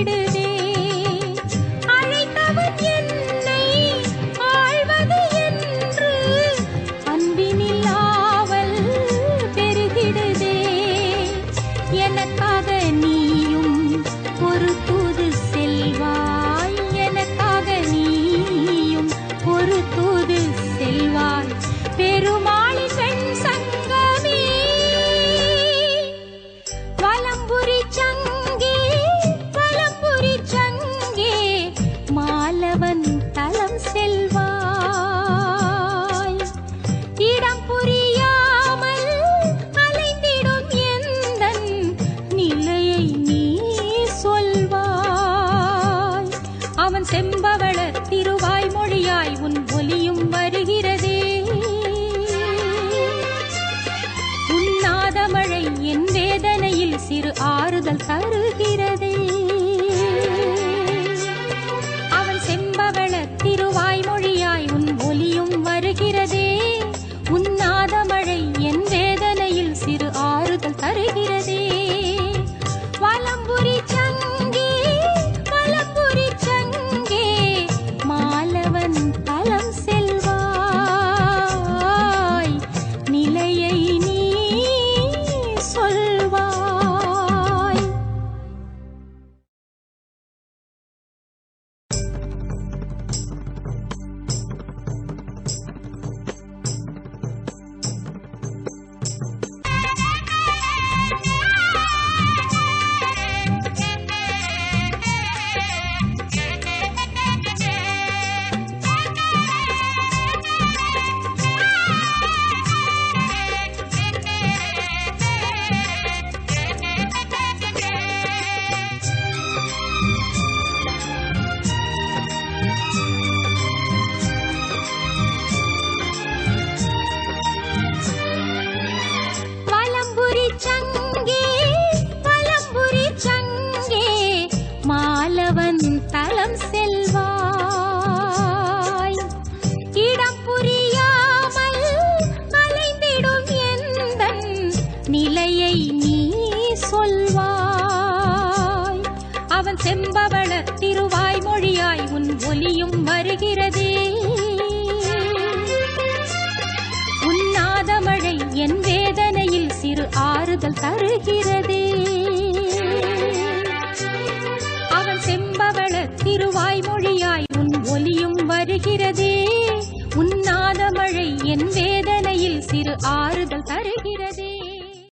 விடு செம்பவள திருவாய் மொழியாய் உன் ஒலியும் வருகிறதே. உன்னாத மழை என் வேதனையில் சிறு ஆறுதல் தருகிறதே. அவன் செம்பவள திருவாய் மொழியாய் உன் ஒலியும் வருகிறதே. உன்னாத மழை என் வேதனையில் சிறு ஆறுதல்